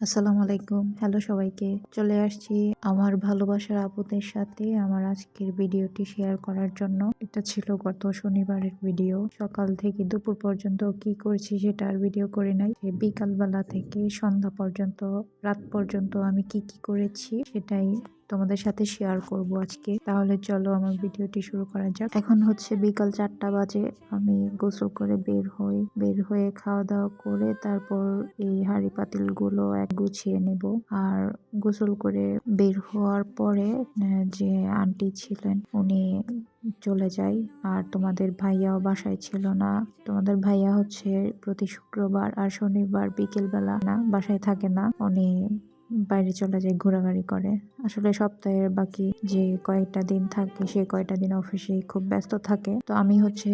আসসালামু আলাইকুম। হ্যালো সবাইকে। চলে আসছি আমার ভালোবাসার আপুদের সাথে আমার আজকের ভিডিওটি শেয়ার করার জন্য। এটা ছিল গত শনিবারের ভিডিও সকাল থেকে দুপুর পর্যন্ত কি করছি সেটা আর ভিডিও করে নাই। বিকালবেলা থেকে সন্ধ্যা পর্যন্ত, রাত পর্যন্ত আমি কি কি করেছি সেটাই তোমাদের সাথে শেয়ার করব আজকে। তাহলে চলো আমার ভিডিওটি শুরু করা যাক। এখন হচ্ছে বিকাল চারটা বাজে। আমি গোসল করে বের হই। বের হয়ে খাওয়া দাওয়া করে তারপর এই হাঁড়ি পাতিলগুলো এক গুছিয়ে নেব। আর গোসল করে বের হওয়ার পরে যে আন্টি ছিলেন, উনি চলে যাই। আর তোমাদের ভাইয়াও বাসায় ছিল না। তোমাদের ভাইয়া হচ্ছে প্রতি শুক্রবার আর শনিবার বিকেলবেলা না, বাসায় থাকে না। উনি বাইরে চলে যায়, ঘোরাঘুরি করে। আসলে সপ্তাহের বাকি যে কয়েকটা দিন থাকে, সেই কয়েকটা দিন অফিসে খুব ব্যস্ত থাকে। তো আমি হচ্ছে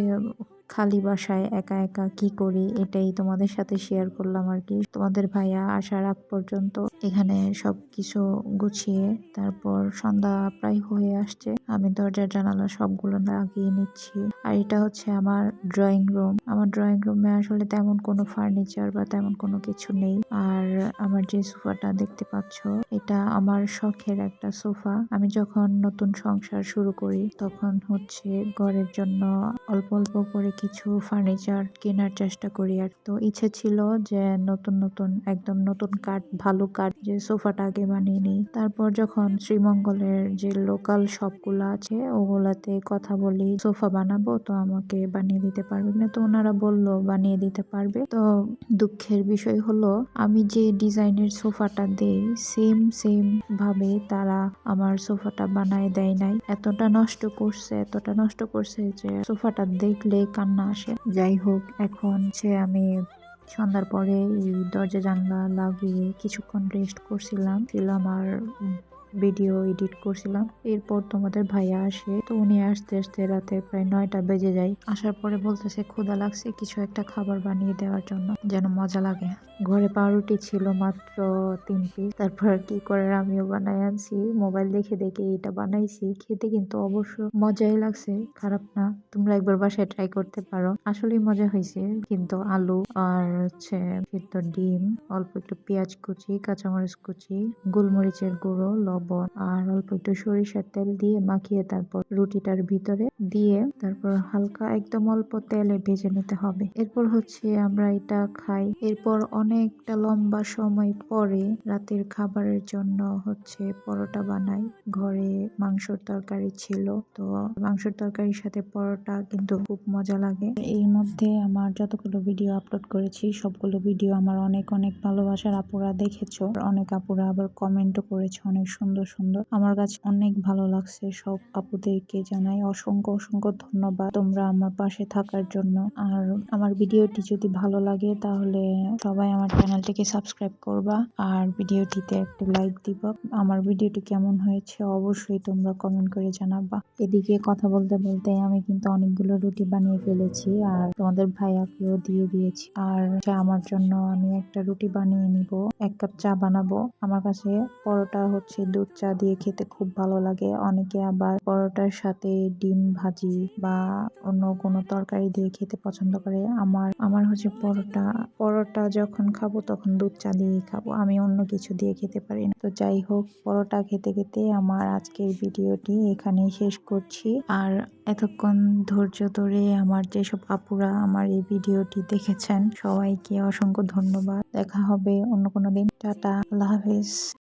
খালি বাসায় একা একা কি করি এটাই তোমাদের সাথে শেয়ার করলাম আর কি। তোমাদের ভাইয়া আসার আগ পর্যন্ত এখানে সব কিছু গুছিয়ে তারপর সন্ধ্যা প্রায় হয়ে আসছে। আমি দরজার জানালা সবগুলো লাগিয়ে নিচ্ছি। আর এটা হচ্ছে আমার ড্রয়িং রুম আমার ড্রয়িং রুমে আসলে তেমন কোনো ফার্নিচার বা তেমন কোনো কিছু নেই। আর আমার যে সোফাটা দেখতে পাচ্ছ, এটা আমার শখের একটা সোফা। আমি যখন নতুন সংসার শুরু করি, তখন হচ্ছে ঘরের জন্য অল্প অল্প করে কিছু ফার্নিচার কেনার চেষ্টা করি আর তো ইচ্ছে ছিল যে নতুন নতুন, একদম নতুন কাঠ, ভালো কাঠ যে সোফাটা আগে বানিয়ে নিই। তারপর যখন শ্রীমঙ্গলের যে লোকাল শপগুলো আছে, ওগুলাতে কথা বলি, সোফা বানাবো তো আমাকে বানিয়ে দিতে পারবে? না তো ওনারা বলল বানিয়ে দিতে পারবে। তো দুঃখের বিষয় হলো, আমি যে ডিজাইনের সোফাটা দেই সেম সেম ভাবে তারা আমার সোফাটা বানায় দেয় নাই। এতটা নষ্ট করছে, এতটা নষ্ট করছে যে সোফাটা দেখলে কান্না আসে। যাই হোক, এখন সে আমি সন্ধ্যার পরে এই দরজা জানলা লাগিয়ে কিছুক্ষণ রেস্ট করছিলাম। ছিল আর ভিডিও এডিট করছিলাম। এরপর তোমাদের ভাইয়া আসে। তো উনি আসতে আসতে রাতে প্রায় নয়টা বেজে যায়। আসার পরে বলতেছে ক্ষুদা লাগছে কিছু একটা খাবার বানিয়ে দেওয়ার জন্য, যেন মজা লাগে। ঘরে পাউরুটি ছিল মাত্র তিন পিস তারপর কি করে আমিও বানাই আনছি। মোবাইল দেখে দেখে এটা বানাইছি। খেতে কিন্তু অবশ্য মজাই লাগছে। খারাপ না। তোমরা একবার বাসায় ট্রাই করতে পারো। আসলেই মজা হয়েছে। কিন্তু আলু আর হচ্ছে সিদ্ধ ডিম, অল্প একটু পেঁয়াজ কুচি, কাঁচামরিচ কুচি, গোলমরিচের গুঁড়ো, লবণ আর অল্প একটু সরিষার তেল দিয়ে মাখিয়ে তারপর রুটিটার ভিতরে দিয়ে তারপর হালকা একদম অল্প তেলে ভেজে নিতে হবে। এরপর হচ্ছে আমরা এটা খাই। এরপর অনেকটা লম্বা সময় পরে রাতের খাবারের জন্য হচ্ছে পরোটা বানাই। ঘরে মাংসর তরকারি ছিল, তো মাংসর তরকারির সাথে পরোটা কিন্তু খুব মজা লাগে। এই মধ্যে আমার যতগুলো ভিডিও আপলোড করেছি, সবগুলো ভিডিও আমার অনেক অনেক ভালোবাসার আপুরা দেখেছ। অনেক আপুরা আবার কমেন্টও করেছে অনেক সুন্দর সুন্দর সুন্দর। আমার কাছে অনেক ভালো লাগছে সব আপুদেরকে জানাই। অসংখ্য অসংখ্য ধন্যবাদ তোমরা আমার পাশে থাকার জন্য। আর আমার ভিডিওটি যদি ভালো লাগে তাহলে সবাই আমার চ্যানেলটিকে সাবস্ক্রাইব করবা আর ভিডিওটিতে একটা লাইক দিবা। আমার ভিডিওটি কেমন হয়েছে অবশ্যই তোমরা কমেন্ট করে জানাবা। এদিকে কথা বলতে বলতে আমি কিন্তু অনেকগুলো রুটি বানিয়ে ফেলেছি আর তোমাদের ভাইয়াকেও দিয়ে দিয়েছি। আর আমার জন্য আমি একটা রুটি বানিয়ে নিব, এক কাপ চা বানাবো। আমার কাছে পরোটা হচ্ছে দুধ চা দিয়ে খেতে খুব ভালো লাগে। অনেকে আবার পরোটার সাথে ডিম ভাজি বা অন্য কোনো তরকারি দিয়ে খেতে পছন্দ করে। আমার আমার হচ্ছে পরোটা। পরোটা যখন খাব তখন দুধ চা দিয়েই খাব। আমি অন্য কিছু দিয়ে খেতে পারি না। তো যাই হোক, পরোটা খেতে খেতে আমার আজকের ভিডিওটি এখানেই শেষ করছি। আর এতক্ষণ ধৈর্য ধরে আমার যেসব আপুরা আমার এই ভিডিওটি দেখেছেন, সবাইকে অসংখ্য ধন্যবাদ। দেখা হবে অন্য কোনো দিন। টাটা, আল্লাহ হাফিজ।